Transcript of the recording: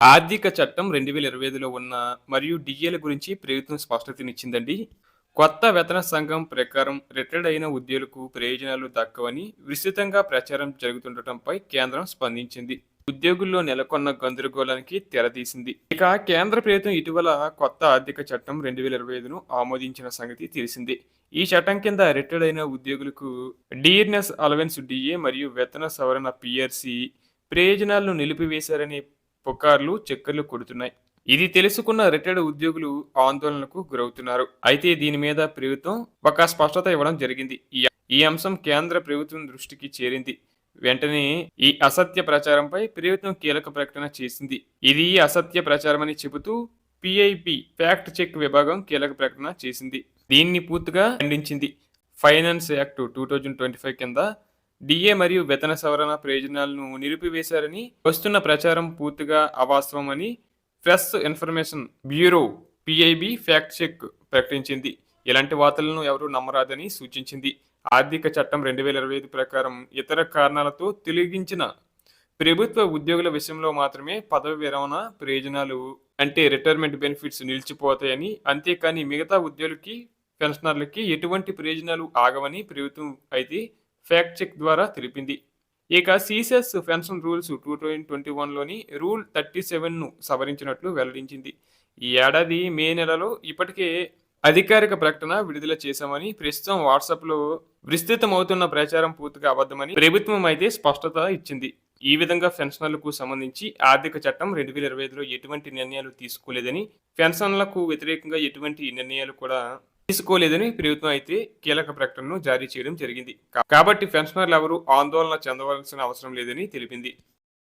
ఆర్థిక చట్టం రెండు వేల ఇరవై ఐదులో ఉన్న మరియు డిఏల గురించి ప్రభుత్వం స్పష్టతనిచ్చిందండి. కొత్త వేతన సంఘం ప్రకారం రిటైర్డ్ అయిన ఉద్యోగులకు ప్రయోజనాలు దక్కవని విస్తృతంగా ప్రచారం జరుగుతుండటంపై కేంద్రం స్పందించింది. ఉద్యోగుల్లో నెలకొన్న గందరగోళానికి తెరతీసింది. ఇక కేంద్ర ప్రభుత్వం ఇటీవల కొత్త ఆర్థిక చట్టం రెండు వేల ఇరవై ఐదును ఆమోదించిన సంగతి తెలిసిందే. ఈ చట్టం కింద రిటైర్డ్ అయిన ఉద్యోగులకు డిఎన్ఎస్ అలవెన్స్ డిఏ మరియు వేతన సవరణ పిఆర్సి ప్రయోజనాలను నిలిపివేశారనే పుకార్లు చెక్కర్లు కొడుతున్నాయి. ఇది తెలుసుకున్న రిటైర్డ్ ఉద్యోగులు ఆందోళనకు గురవుతున్నారు. అయితే దీని మీద ప్రభుత్వం ఒక స్పష్టత ఇవ్వడం జరిగింది. ఈ ఈ అంశం కేంద్ర ప్రభుత్వం దృష్టికి చేరింది. వెంటనే ఈ అసత్య ప్రచారంపై ప్రభుత్వం కీలక ప్రకటన చేసింది. ఇది అసత్య ప్రచారమని చెబుతూ పిఐపి ఫ్యాక్ట్ చెక్ విభాగం కీలక ప్రకటన చేసింది. దీన్ని పూర్తిగా ఖండించింది. Finance act two thousand twenty five కింద డిఏ మరియు వేతన సవరణ ప్రయోజనాలను నిలిపివేశారని వస్తున్న ప్రచారం పూర్తిగా అవాస్తవమని press information bureau PIB fact check ప్రకటించింది. ఇలాంటి వార్తలను ఎవరూ నమ్మరాదని సూచించింది. ఆర్థిక చట్టం రెండు వేల ఇరవై ఐదు ప్రకారం ఇతర కారణాలతో తొలగించిన ప్రభుత్వ ఉద్యోగుల విషయంలో మాత్రమే పదవి విరమణ ప్రయోజనాలు అంటే రిటైర్మెంట్ బెనిఫిట్స్ నిలిచిపోతాయని అంతేకాని మిగతా ఉద్యోగులకి పెన్షనర్లకి ఎటువంటి ప్రయోజనాలు ఆగవని ప్రభుత్వం అయితే ఫ్యాక్ట్ చెక్ ద్వారా తెలిపింది. ఇక CCS pension rules two thousand twenty వన్లోని rule thirty సెవెన్ను సవరించినట్లు వెల్లడించింది. ఈ ఏడాది మే నెలలో ఇప్పటికే అధికారిక ప్రకటన విడుదల చేశామని ప్రస్తుతం వాట్సాప్లో విస్తృతమవుతున్న ప్రచారం పూర్తిగా అబద్ధమని ప్రభుత్వం అయితే స్పష్టత ఇచ్చింది. ఈ విధంగా పెన్షనర్లకు సంబంధించి ఆర్థిక చట్టం రెండు వేల ఇరవై ఐదులో ఎటువంటి నిర్ణయాలు తీసుకోలేదని పెన్షన్లకు వ్యతిరేకంగా ఎటువంటి నిర్ణయాలు కూడా తీసుకోలేదని ప్రభుత్వం అయితే కీలక ప్రకటనను జారీ చేయడం జరిగింది. కాబట్టి పెన్షనర్లు ఎవరు ఆందోళన చెందవలసిన అవసరం లేదని తెలిపింది.